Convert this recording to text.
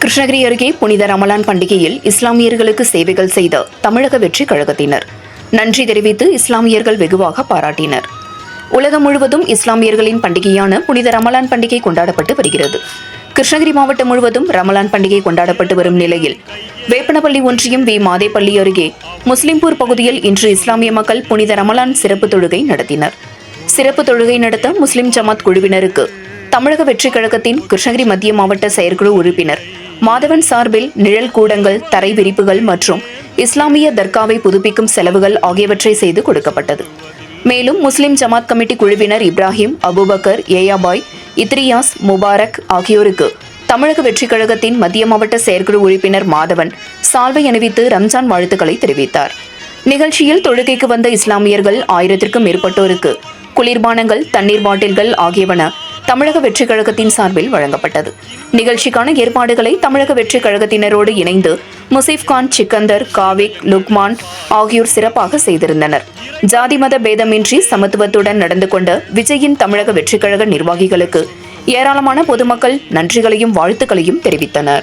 கிருஷ்ணகிரி அருகே புனித ரமலான் பண்டிகையில் இஸ்லாமியர்களுக்கு சேவைகள் செய்த தமிழக வெற்றி கழகத்தினர். நன்றி தெரிவித்து இஸ்லாமியர்கள் வெகுவாக பாராட்டினர். உலகம் முழுவதும் இஸ்லாமியர்களின் பண்டிகையான புனித ரமலான் பண்டிகை கொண்டாடப்பட்டு வருகிறது. கிருஷ்ணகிரி மாவட்டம் முழுவதும் ரமலான் பண்டிகை கொண்டாடப்பட்டு வரும் நிலையில் வேப்பனப்பள்ளி ஒன்றியம் வி. மாதேப்பள்ளி அருகே முஸ்லிம்பூர் பகுதியில் இன்று இஸ்லாமிய மக்கள் புனித ரமலான் சிறப்பு தொழுகை நடத்தினர். சிறப்பு தொழுகை நடத்த முஸ்லிம் ஜமாத் குழுவினருக்கு தமிழக வெற்றிக் கழகத்தின் கிருஷ்ணகிரி மத்திய மாவட்ட செயற்குழு உறுப்பினர் மாதவன் சார்பில் நிழல் கூடங்கள் தரை விரிப்புகள் மற்றும் இஸ்லாமிய தர்காவை புதுப்பிக்கும் செலவுகள் ஆகியவற்றை செய்து கொடுக்கப்பட்டது. மேலும் முஸ்லிம் ஜமாத் கமிட்டி குழுவினர் இப்ராஹிம் அபுபக்கர் ஏயாபாய் இத்ரியாஸ் முபாரக் ஆகியோருக்கு தமிழக வெற்றிக் கழகத்தின் மத்திய மாவட்ட செயற்குழு உறுப்பினர் மாதவன் சால்வை அணிவித்து ரம்ஜான் வாழ்த்துக்களை தெரிவித்தார். நிகழ்ச்சியில் தொழுகைக்கு வந்த இஸ்லாமியர்கள் ஆயிரத்திற்கும் மேற்பட்டோருக்கு குளிர்பானங்கள் தண்ணீர் பாட்டில்கள் ஆகியவன தமிழக வெற்றிக் கழகத்தின் சார்பில் வழங்கப்பட்டது. நிகழ்ச்சிக்கான ஏற்பாடுகளை தமிழக வெற்றிக் கழகத்தினரோடு இணைந்து முசீப்கான் சிக்கந்தர் காவிக் லுக்மான் ஆகியோர் சிறப்பாக செய்திருந்தனர். ஜாதி மத பேதமின்றி சமத்துவத்துடன் நடந்து கொண்ட விஜயின் தமிழக வெற்றிக் கழக நிர்வாகிகளுக்கு ஏராளமான பொதுமக்கள் நன்றிகளையும் வாழ்த்துக்களையும் தெரிவித்தனர்.